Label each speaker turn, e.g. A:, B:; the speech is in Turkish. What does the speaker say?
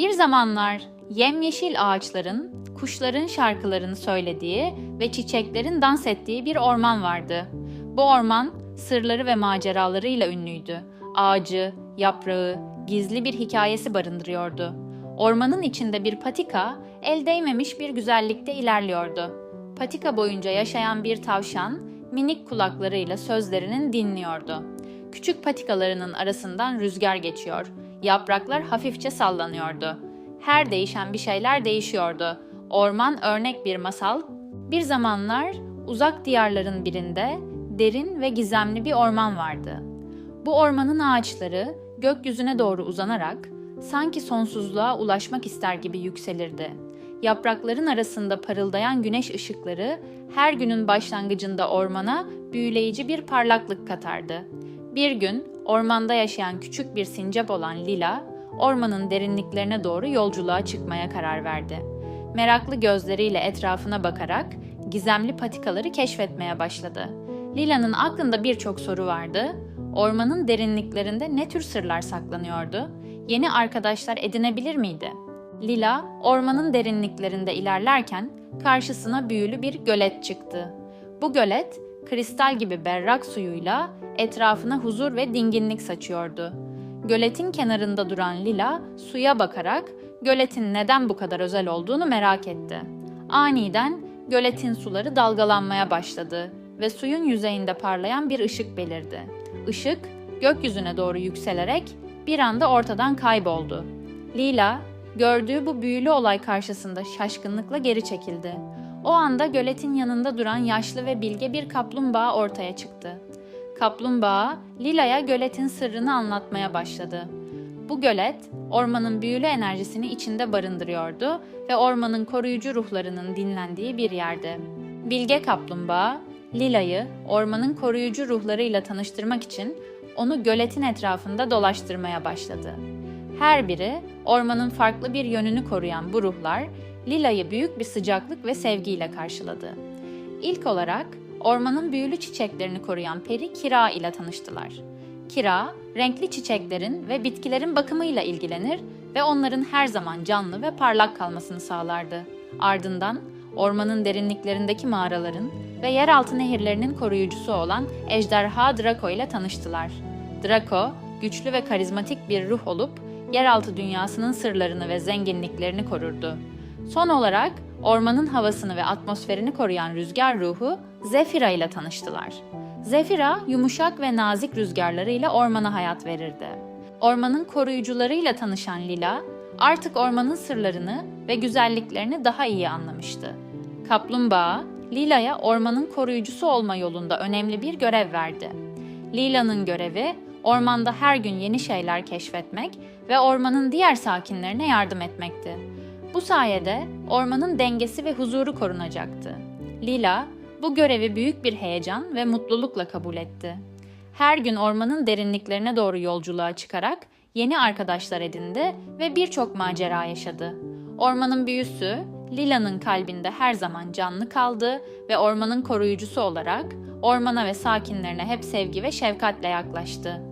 A: Bir zamanlar yemyeşil ağaçların, kuşların şarkılarını söylediği ve çiçeklerin dans ettiği bir orman vardı. Bu orman sırları ve maceralarıyla ünlüydü. Ağacı, yaprağı, gizli bir hikayesi barındırıyordu. Ormanın içinde bir patika, el değmemiş bir güzellikte ilerliyordu. Patika boyunca yaşayan bir tavşan, minik kulaklarıyla sözlerinin dinliyordu. Küçük patikalarının arasından rüzgar geçiyor. Yapraklar hafifçe sallanıyordu. Her değişen bir şeyler değişiyordu. Orman örnek bir masal. Bir zamanlar uzak diyarların birinde derin ve gizemli bir orman vardı. Bu ormanın ağaçları gökyüzüne doğru uzanarak sanki sonsuzluğa ulaşmak ister gibi yükselirdi. Yaprakların arasında parıldayan güneş ışıkları her günün başlangıcında ormana büyüleyici bir parlaklık katardı. Bir gün ormanda yaşayan küçük bir sincap olan Lila, ormanın derinliklerine doğru yolculuğa çıkmaya karar verdi. Meraklı gözleriyle etrafına bakarak gizemli patikaları keşfetmeye başladı. Lila'nın aklında birçok soru vardı. Ormanın derinliklerinde ne tür sırlar saklanıyordu? Yeni arkadaşlar edinebilir miydi? Lila, ormanın derinliklerinde ilerlerken karşısına büyülü bir gölet çıktı. Bu gölet, kristal gibi berrak suyuyla etrafına huzur ve dinginlik saçıyordu. Göletin kenarında duran Lila, suya bakarak göletin neden bu kadar özel olduğunu merak etti. Aniden göletin suları dalgalanmaya başladı ve suyun yüzeyinde parlayan bir ışık belirdi. Işık gökyüzüne doğru yükselerek bir anda ortadan kayboldu. Lila, gördüğü bu büyülü olay karşısında şaşkınlıkla geri çekildi. O anda göletin yanında duran yaşlı ve bilge bir kaplumbağa ortaya çıktı. Kaplumbağa, Lila'ya göletin sırrını anlatmaya başladı. Bu gölet, ormanın büyülü enerjisini içinde barındırıyordu ve ormanın koruyucu ruhlarının dinlendiği bir yerdi. Bilge kaplumbağa, Lila'yı ormanın koruyucu ruhlarıyla tanıştırmak için onu göletin etrafında dolaştırmaya başladı. Her biri ormanın farklı bir yönünü koruyan bu ruhlar Lila'yı büyük bir sıcaklık ve sevgiyle karşıladı. İlk olarak ormanın büyülü çiçeklerini koruyan peri Kira ile tanıştılar. Kira, renkli çiçeklerin ve bitkilerin bakımıyla ilgilenir ve onların her zaman canlı ve parlak kalmasını sağlardı. Ardından ormanın derinliklerindeki mağaraların ve yeraltı nehirlerinin koruyucusu olan ejderha Draco ile tanıştılar. Draco, güçlü ve karizmatik bir ruh olup yeraltı dünyasının sırlarını ve zenginliklerini korurdu. Son olarak ormanın havasını ve atmosferini koruyan rüzgar ruhu Zefira ile tanıştılar. Zefira, yumuşak ve nazik rüzgarlarıyla ormana hayat verirdi. Ormanın koruyucularıyla tanışan Lila, artık ormanın sırlarını ve güzelliklerini daha iyi anlamıştı. Kaplumbağa, Lila'ya ormanın koruyucusu olma yolunda önemli bir görev verdi. Lila'nın görevi, ormanda her gün yeni şeyler keşfetmek ve ormanın diğer sakinlerine yardım etmekti. Bu sayede ormanın dengesi ve huzuru korunacaktı. Lila, bu görevi büyük bir heyecan ve mutlulukla kabul etti. Her gün ormanın derinliklerine doğru yolculuğa çıkarak yeni arkadaşlar edindi ve birçok macera yaşadı. Ormanın büyüsü Lila'nın kalbinde her zaman canlı kaldı ve ormanın koruyucusu olarak ormana ve sakinlerine hep sevgi ve şefkatle yaklaştı.